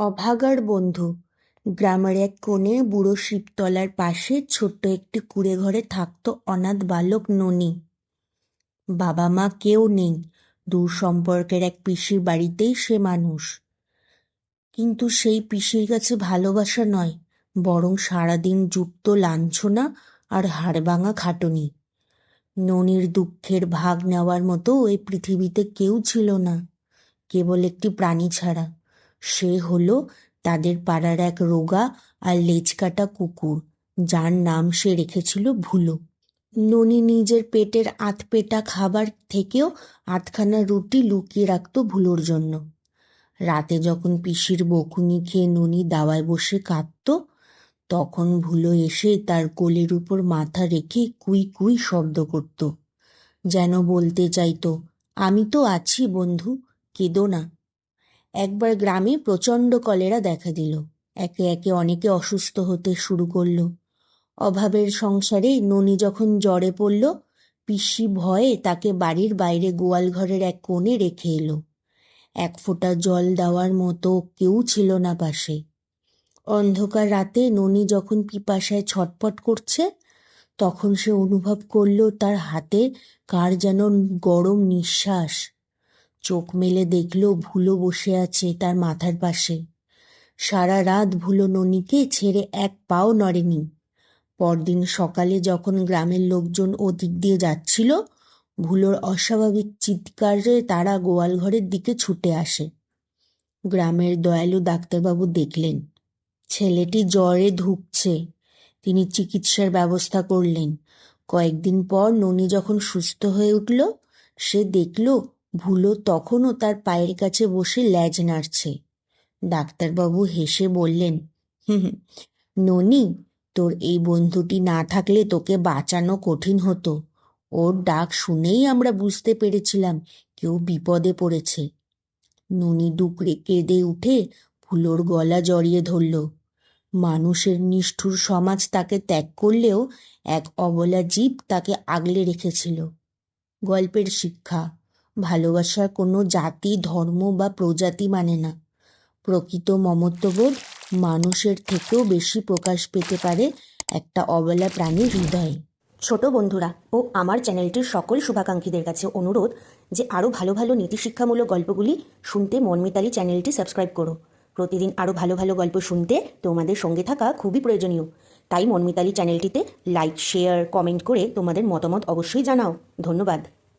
অভাগার বন্ধু। গ্রামের এক কোণে বুড়ো শিবতলার পাশে ছোট্ট একটি কুঁড়ে ঘরে থাকত অনাথ বালক ননি। বাবা মা কেউ নেই, দূর সম্পর্কের এক পিসির বাড়িতেই সে মানুষ। কিন্তু সেই পিসির কাছে ভালোবাসা নয়, বরং সারাদিন যুক্ত লাঞ্ছনা আর হাড়ভাঙা খাটুনি। ননির দুঃখের ভাগ নেওয়ার মতো ওই পৃথিবীতে কেউ ছিল না, কেবল একটি প্রাণী ছাড়া। সে হলো তাদের পাড়ার এক রোগা আর লেজকাটা কুকুর, যার নাম সে রেখেছিল ভুলো। ননি নিজের পেটের আধপেটা খাবার থেকেও আধখানা রুটি লুকিয়ে রাখত ভুলোর জন্য। রাতে যখন পিসির বকুনি খেয়ে ননি দাওয়ায় বসে কাঁদত, তখন ভুলো এসে তার কোলের উপর মাথা রেখে কুই কুই শব্দ করত। যেন বলতে চাইতো, আমি তো আছি বন্ধু, কেঁদো না। একবার গ্রামে প্রচণ্ড কলেরা দেখা দিল। একে একে অনেকে অসুস্থ হতে শুরু করল। অভাবের সংসারে ননি যখন জ্বরে পড়ল, পিসি ভয়ে তাকে বাড়ির বাইরে গোয়াল ঘরের এক কোণে রেখে এলো। এক ফোঁটা জল দেওয়ার মতো কেউ ছিল না পাশে। অন্ধকার রাতে ননি যখন পিপাসায় ছটপট করছে, তখন সে অনুভব করল তার হাতে কার যেন গরম নিঃশ্বাস। চোখ মেলে দেখল ভুলো বসে আছে তার মাথার পাশে। সারা রাত ভুলো ননিকে ছেড়ে এক পাও নড়েনি। পরদিন সকালে যখন গ্রামের লোকজন ওদিক দিয়ে যাচ্ছিল, ভুলোর অস্বাভাবিক চিৎকারে তারা গোয়াল ঘরের দিকে ছুটে আসে। গ্রামের দয়ালু ডাক্তারবাবু দেখলেন, ছেলেটি জ্বরে ধুকছে। তিনি চিকিৎসার ব্যবস্থা করলেন। কয়েকদিন পর ননি যখন সুস্থ হয়ে উঠল, সে দেখল ভুলো তখনও তার পায়ের কাছে বসে ল্যাজ নাড়ছে। ডাক্তারবাবু হেসে বললেন ননি, তোর এই বন্ধুটি না থাকলে তোকে বাঁচানো কঠিন হতো। ওর ডাক শুনেই আমরা বুঝতে পেরেছিলাম কেউ বিপদে পড়েছে ননি ডুকরে কেঁদে উঠে ফুলোর গলা জড়িয়ে ধরল। মানুষের নিষ্ঠুর সমাজ তাকে ত্যাগ করলেও এক অবলা জীব তাকে আগলে রেখেছিল। গল্পের শিক্ষা ভালোবাসার কোনো জাতি, ধর্ম বা প্রজাতি মানে না। প্রকৃত মমত্ববোধ মানুষের থেকেও বেশি প্রকাশ পেতে পারে একটা অবলা প্রাণীর হৃদয়ে। ছোট বন্ধুরা ও আমার চ্যানেলটির সকল শুভাকাঙ্ক্ষীদের কাছে অনুরোধ যে আরও ভালো ভালো নীতিশিক্ষামূলক গল্পগুলি শুনতে মনমিতালি চ্যানেলটি সাবস্ক্রাইব করো। প্রতিদিন আরও ভালো ভালো গল্প শুনতে তোমাদের সঙ্গে থাকা খুবই প্রয়োজনীয়। তাই মনমিতালি চ্যানেলটিতে লাইক শেয়ার কমেন্ট করে তোমাদের মতামত অবশ্যই জানাও। ধন্যবাদ।